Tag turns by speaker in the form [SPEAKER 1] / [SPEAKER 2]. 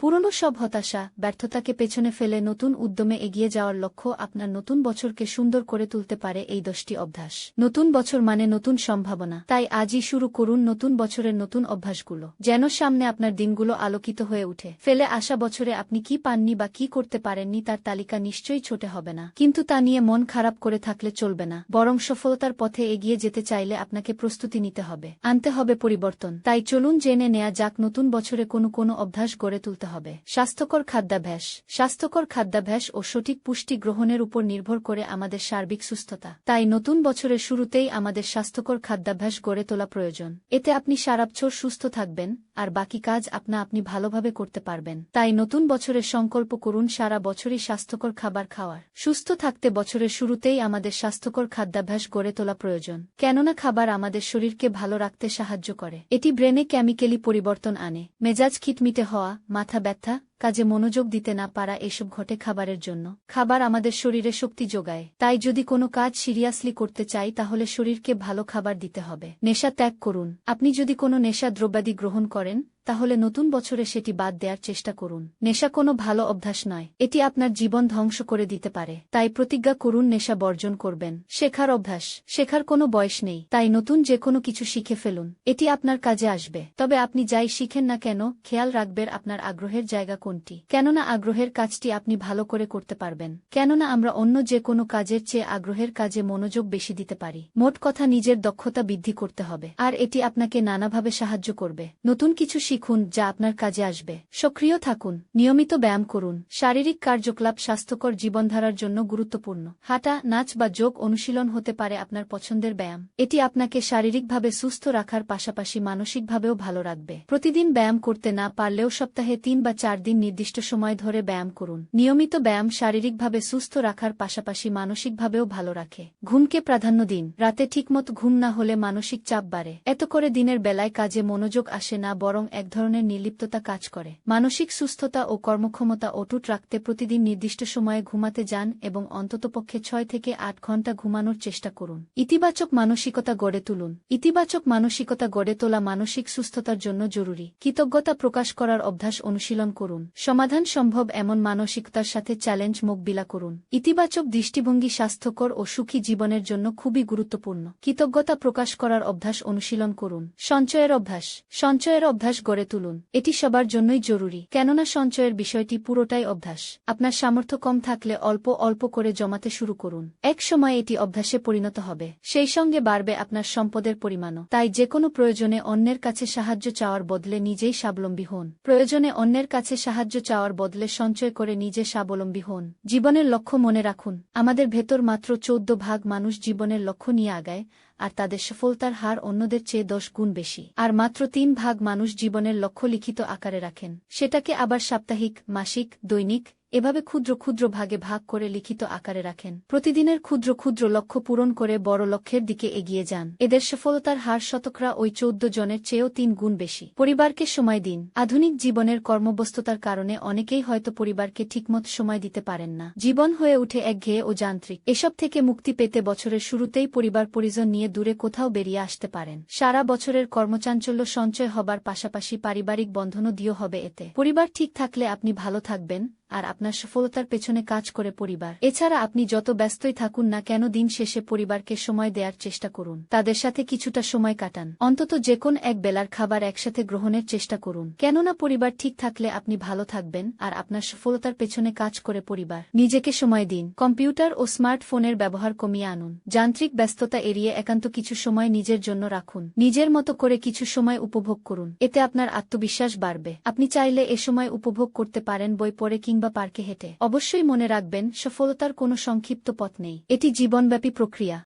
[SPEAKER 1] পুরনো সব হতাশা ব্যর্থতাকে পেছনে ফেলে নতুন উদ্যমে এগিয়ে যাওয়ার লক্ষ্য আপনার নতুন বছরকে সুন্দর করে তুলতে পারে এই দশটি অভ্যাস। নতুন বছর মানে নতুন সম্ভাবনা। তাই আজই শুরু করুন নতুন বছরের নতুন অভ্যাসগুলো, যেন সামনে আপনার দিনগুলো আলোকিত হয়ে উঠে ফেলে আসা বছরে আপনি কি পাননি বা কি করতে পারেননি তার তালিকা নিশ্চয়ই ছোটে হবে না। কিন্তু তা নিয়ে মন খারাপ করে থাকলে চলবে না। বরং সফলতার পথে এগিয়ে যেতে চাইলে আপনাকে প্রস্তুতি নিতে হবে। আনতে হবে পরিবর্তন। তাই চলুন জেনে নেয়া যাক নতুন বছরে কোনো কোনো অভ্যাস গড়ে তুলতে হবে। স্বাস্থ্যকর খাদ্যাভ্যাস। স্বাস্থ্যকর খাদ্যাভ্যাস ও সঠিক পুষ্টি গ্রহণের উপর নির্ভর করে আমাদের সার্বিক সুস্থতা। তাই নতুন বছরের শুরুতেই আমাদের স্বাস্থ্যকর খাদ্যাভ্যাস গড়ে তোলা প্রয়োজন। এতে আপনি সারা বছর সুস্থ থাকবেন। আর বাকি কাজ আপনা আপনি ভালোভাবে করতে পারবেন। তাই নতুন বছরের সংকল্প করুন সারা বছরই স্বাস্থ্যকর খাবার খাওয়ার। সুস্থ থাকতে বছরের শুরুতেই আমাদের স্বাস্থ্যকর খাদ্যাভ্যাস গড়ে তোলা প্রয়োজন। কেননা খাবার আমাদের শরীরকে ভালো রাখতে সাহায্য করে। এটি ব্রেনে কেমিক্যালি পরিবর্তন আনে। মেজাজ খিটমিটে হওয়া, মাথা ব্যথা কাজে মনোযোগ দিতে না পারা এসব ঘটে খাবারের জন্য। খাবার আমাদের শরীরে শক্তি যোগায়। তাই যদি কোনো কাজ সিরিয়াসলি করতে চাই, তাহলে শরীরকে ভালো খাবার দিতে হবে। নেশা ত্যাগ করুন। আপনি যদি কোনো নেশা দ্রব্যাদি গ্রহণ করেন তাহলে নতুন বছরে সেটি বাদ দেওয়ার চেষ্টা করুন। নেশা কোনো ভালো অভ্যাস নয়। এটি আপনার জীবন ধ্বংস করে দিতে পারে। তাই প্রতিজ্ঞা করুন, নেশা বর্জন করবেন। শেখার অভ্যাস। শেখার কোনো বয়স নেই। তাই নতুন যে কোনো কিছু শিখে ফেলুন। এটি আপনার কাজে আসবে। তবে আপনি যাই শিখেন না কেন, খেয়াল রাখবেন আপনার আগ্রহের জায়গা কোনটি। কেননা আগ্রহের কাজটি আপনি ভালো করে করতে পারবেন। কেননা আমরা অন্য যে কোনো কাজের চেয়ে আগ্রহের কাজে মনোযোগ বেশি দিতে পারি। মোট কথা নিজের দক্ষতা বৃদ্ধি করতে হবে। আর এটি আপনাকে নানাভাবে সাহায্য করবে। নতুন কিছু শিখুন যা আপনার কাজে আসবে। সক্রিয় থাকুন, নিয়মিত ব্যায়াম করুন। শারীরিক কার্যকলাপ স্বাস্থ্যকর জীবনধারার জন্য গুরুত্বপূর্ণ। হাঁটা, নাচ বা যোগ অনুশীলন হতে পারে আপনার পছন্দের ব্যায়াম। এটি আপনাকে শারীরিকভাবে সুস্থ রাখার পাশাপাশি মানসিকভাবেও ভালো রাখবে। প্রতিদিন ব্যায়াম করতে না পারলেও সপ্তাহে তিন বা চার দিন নির্দিষ্ট সময় ধরে ব্যায়াম করুন। নিয়মিত ব্যায়াম শারীরিকভাবে সুস্থ রাখার পাশাপাশি মানসিকভাবেও ভালো রাখে। ঘুমকে প্রাধান্য দিন। রাতে ঠিকমতো ঘুম না হলে মানসিক চাপ বাড়ে। এত করে দিনের বেলায় কাজে মনোযোগ আসে না, বরং এক ধরনের নির্লিপ্ততা কাজ করে। মানসিক সুস্থতা ও কর্মক্ষমতা অটুট রাখতে প্রতিদিন নির্দিষ্ট সময়ে ঘুমাতে যান এবং অন্ততপক্ষে ছয় থেকে আট ঘণ্টা ঘুমানোর চেষ্টা করুন। ইতিবাচক মানসিকতা গড়ে তুলুন। ইতিবাচক মানসিকতা গড়ে তোলা মানসিক সুস্থতার জন্য জরুরি। কৃতজ্ঞতা প্রকাশ করার অভ্যাস অনুশীলন করুন। সমাধান সম্ভব এমন মানসিকতার সাথে চ্যালেঞ্জ মোকবিলা করুন। ইতিবাচক দৃষ্টিভঙ্গি স্বাস্থ্যকর ও সুখী জীবনের জন্য খুবই গুরুত্বপূর্ণ। কৃতজ্ঞতা প্রকাশ করার অভ্যাস অনুশীলন করুন। সঞ্চয়ের অভ্যাস। সঞ্চয়ের অভ্যাস গড়ে তুলুন। এটি সবার জন্যই জরুরি, কেননা সঞ্চয়ের বিষয়টি পুরোটাই অভ্যাস। আপনার সামর্থ্য কম থাকলে অল্প অল্প করে জমাতে শুরু করুন। এক সময় এটি অভ্যাসে পরিণত হবে, সেই সঙ্গে বাড়বে আপনার সম্পদের পরিমাণও। তাই যে কোনো প্রয়োজনে অন্যের কাছে সাহায্য চাওয়ার বদলে নিজেই স্বাবলম্বী হন। প্রয়োজনে অন্যের কাছে সাহায্য চাওয়ার বদলে সঞ্চয় করে নিজে স্বাবলম্বী হন। জীবনের লক্ষ্য মনে রাখুন, আমাদের ভেতর মাত্র চৌদ্দ ভাগ মানুষ জীবনের লক্ষ্য নিয়ে আগায় আর তাদের সফলতার হার অন্যদের চেয়ে দশ গুণ বেশি। আর মাত্র তিন ভাগ মানুষ জীবনের লক্ষ্য লিখিত আকারে রাখেন। সেটাকে আবার সাপ্তাহিক, মাসিক, দৈনিক এভাবে ক্ষুদ্র ক্ষুদ্র ভাগে ভাগ করে লিখিত আকারে রাখেন। প্রতিদিনের ক্ষুদ্র ক্ষুদ্র লক্ষ্য পূরণ করে বড় লক্ষ্যের দিকে এগিয়ে যান। এদের সফলতার হার শতকরা ওই চৌদ্দ জনের চেয়েও তিন গুণ বেশি। পরিবারকে সময় দিন। আধুনিক জীবনের কর্মব্যস্ততার কারণে অনেকেই হয়তো পরিবারকে ঠিকমত সময় দিতে পারেন না। জীবন হয়ে উঠে একঘেয়ে ও যান্ত্রিক। এসব থেকে মুক্তি পেতে বছরের শুরুতেই পরিবার পরিজন নিয়ে দূরে কোথাও বেরিয়ে আসতে পারেন। সারা বছরের কর্মচাঞ্চল্য সঞ্চয় হবার পাশাপাশি পারিবারিক বন্ধনও দিও হবে এতে। পরিবার ঠিক থাকলে আপনি ভালো থাকবেন। আর আপনার সফলতার পেছনে কাজ করে পরিবার। এছাড়া আপনি যত ব্যস্তই থাকুন না কেন দিন শেষে পরিবারকে সময় দেওয়ার চেষ্টা করুন। তাদের সাথে কিছুটা সময় কাটান। অন্তত যে কোন এক বেলার খাবার একসাথে গ্রহণের চেষ্টা করুন। কেননা পরিবার ঠিক থাকলে আপনি ভালো থাকবেন আর আপনার সফলতার পেছনে কাজ করে পরিবার। নিজেকে সময় দিন। কম্পিউটার ও স্মার্টফোনের ব্যবহার কমিয়ে আনুন। যান্ত্রিক ব্যস্ততা এড়িয়ে একান্ত কিছু সময় নিজের জন্য রাখুন। নিজের মতো করে কিছু সময় উপভোগ করুন। এতে আপনার আত্মবিশ্বাস বাড়বে। আপনি চাইলে এ সময় উপভোগ করতে পারেন বই পড়ে কিংবা পার্কে হেঁটে। অবশ্যই মনে রাখবেন সফলতার কোনো সংক্ষিপ্ত পথ নেই। এটি জীবনব্যাপী প্রক্রিয়া।